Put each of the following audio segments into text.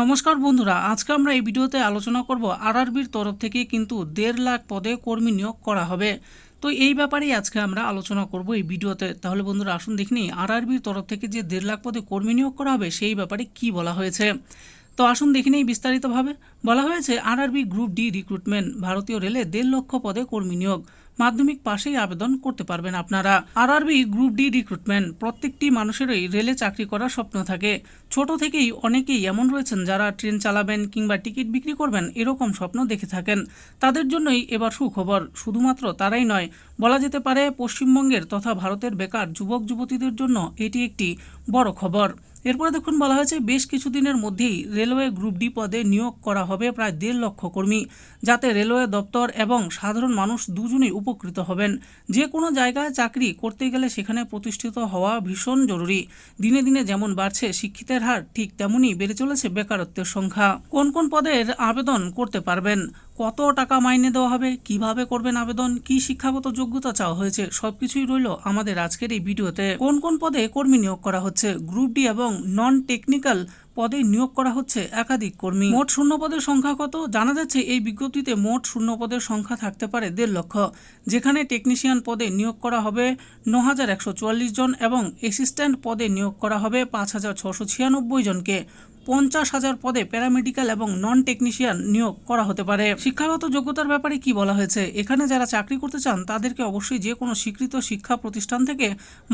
নমস্কার বন্ধুরা, আজকে আমরা এই ভিডিওতে আলোচনা করব আরআরবির তরফ থেকে কিন্তু দেড় লাখ পদে কর্মী নিয়োগ করা হবে। তো এই ব্যাপারেই আজকে আমরা আলোচনা করব এই ভিডিওতে। তাহলে বন্ধুরা, আসুন দেখিনি আরআরবির তরফ থেকে যে দেড় লাখ পদে কর্মী নিয়োগ করা হবে, সেই ব্যাপারে কি বলা হয়েছে? তো আসুন দেখে নেই বিস্তারিতভাবে। বলা হয়েছে, আরআরবি গ্রুপ ডি রিক্রুটমেন্ট, ভারতীয় রেলে দেড় লক্ষ পদে কর্মী নিয়োগ। মাধ্যমিক পাশেই আবেদন করতে পারবেন আপনারা। আরআরবি গ্রুপ ডি রিক্রুটমেন্ট প্রত্যেকটি মানুষেরই রেলে চাকরি করার স্বপ্ন থাকে। ছোট থেকেই অনেকেই এমন রয়েছেন যারা ট্রেন চালাবেন কিংবা টিকিট বিক্রি করবেন এরকম স্বপ্ন দেখে থাকেন। তাদের জন্যই এবার সুখবর। শুধুমাত্র তারাই নয়, বলা যেতে পারে পশ্চিমবঙ্গের তথা ভারতের বেকার যুবক যুবতীদের জন্য এটি একটি বড় খবর। এরপরে দেখুন বলা হয়েছে, বেশ কিছুদিনের মধ্যেই রেলওয়ে গ্রুপ ডি পদে নিয়োগ করা হবে প্রায় দেড় লক্ষ কর্মী, যাতে রেলওয়ে দপ্তর এবং সাধারণ মানুষ দুজনেই উপকৃত হবেন। যে কোনো জায়গায় চাকরি করতে গেলে সেখানে প্রতিষ্ঠিত হওয়া ভীষণ জরুরি। দিনে দিনে যেমন বাড়ছে, শিক্ষিতের হার ঠিক তেমনই বেড়ে চলেছে বেকারত্বের সংখ্যা। কোন কোন পদের আবেদন করতে পারবেন? কত টাকা মাইনে দেওয়া হবে, কীভাবে করবেন আবেদন, কি শিক্ষাগত যোগ্যতা চাওয়া হয়েছে, সবকিছুই রইল আমাদের আজকের এই ভিডিওতে। কোন কোন পদে কর্মী নিয়োগ করা হচ্ছে, গ্রুপ ডি এবং নন টেকনিক্যাল পদে নিয়োগ করা হচ্ছে একাধিক কর্মী। মোট শূন্য পদের সংখ্যা কত? জানা যাচ্ছে এই বিজ্ঞপ্তিতে মোট শূন্য পদের সংখ্যা থাকতে পারে দেড় লক্ষ। যেখানে টেকনিশিয়ান পদে নিয়োগ করা হবে ন হাজার একশো চুয়াল্লিশ জন এবং অ্যাসিস্ট্যান্ট পদে নিয়োগ করা হবে পাঁচ হাজার ছশো ছিয়ানব্বই জনকে। পঞ্চাশ হাজার পদে প্যারামেডিক্যাল এবং নন টেকনিশিয়ান নিয়োগ করা হতে পারে। শিক্ষাগত যোগ্যতার ব্যাপারে কি বলা হয়েছে? এখানে যারা চাকরি করতে চান, তাদেরকে অবশ্যই যে কোনো স্বীকৃত শিক্ষা প্রতিষ্ঠান থেকে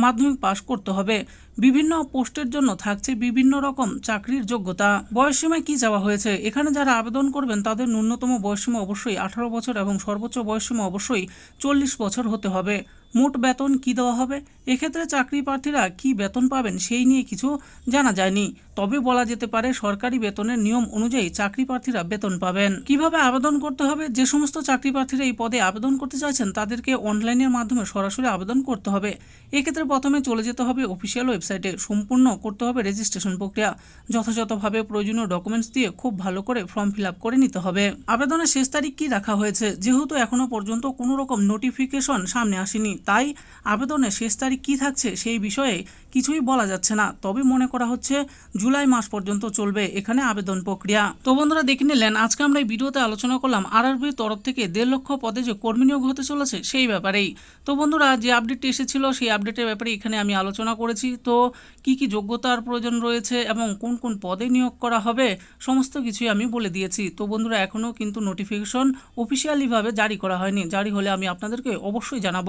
মাধ্যমিক পাশ করতে হবে। বিভিন্ন পোস্টের জন্য থাকছে বিভিন্ন রকম চাকরির যোগ্যতা। বয়সসীমায় কি যাওয়া হয়েছে? এখানে যারা আবেদন করবেন, তাদের ন্যূনতম বয়সসীমা অবশ্যই আঠারো বছর এবং সর্বোচ্চ বয়সসীমা অবশ্যই চল্লিশ বছর হতে হবে। মোট বেতন কি দেওয়া হবে? এক্ষেত্রে চাকরি প্রার্থীরা কি বেতন পাবেন সেই নিয়ে কিছু জানা যায়নি। তবে বলা যেতে পারে, সরকারি বেতনের নিয়ম অনুযায়ী চাকরি প্রার্থীরা বেতন পাবেন। কীভাবে আবেদন করতে হবে? যে সমস্ত চাকরি প্রার্থীরা এই পদে আবেদন করতে চাইছেন, তাদেরকে অনলাইনের মাধ্যমে সরাসরি আবেদন করতে হবে। এক্ষেত্রে প্রথমে চলে যেতে হবে অফিসিয়াল ওয়েবসাইটে। সম্পূর্ণ করতে হবে রেজিস্ট্রেশন প্রক্রিয়া। যথাযথভাবে প্রয়োজনীয় ডকুমেন্টস দিয়ে খুব ভালো করে ফর্ম ফিল করে নিতে হবে। আবেদনের শেষ তারিখ কি রাখা হয়েছে? যেহেতু এখনও পর্যন্ত কোনো রকম নোটিফিকেশন সামনে আসেনি। তাই আবেদনের শেষ তারিখ কী থাকছে সেই বিষয়ে কিছুই বলা যাচ্ছে না। তবে মনে করা হচ্ছে জুলাই মাস পর্যন্ত চলবে এখানে আবেদন প্রক্রিয়া। তো বন্ধুরা দেখে নিলেন, আজকে আমরা এই ভিডিওতে আলোচনা করলাম আরআরবির তরফ থেকে দেড় লক্ষ পদে যে কর্মী নিয়োগ হতে চলেছে সেই ব্যাপারেই। তো বন্ধুরা যে আপডেটটি এসেছিল সেই আপডেটের ব্যাপারে এখানে আমি আলোচনা করেছি। তো কি কি যোগ্যতার প্রয়োজন রয়েছে এবং কোন কোন পদে নিয়োগ করা হবে সমস্ত কিছুই আমি বলে দিয়েছি। তো বন্ধুরা এখনও কিন্তু নোটিফিকেশন অফিসিয়ালিভাবে জারি করা হয়নি। জারি হলে আমি আপনাদেরকে অবশ্যই জানাব।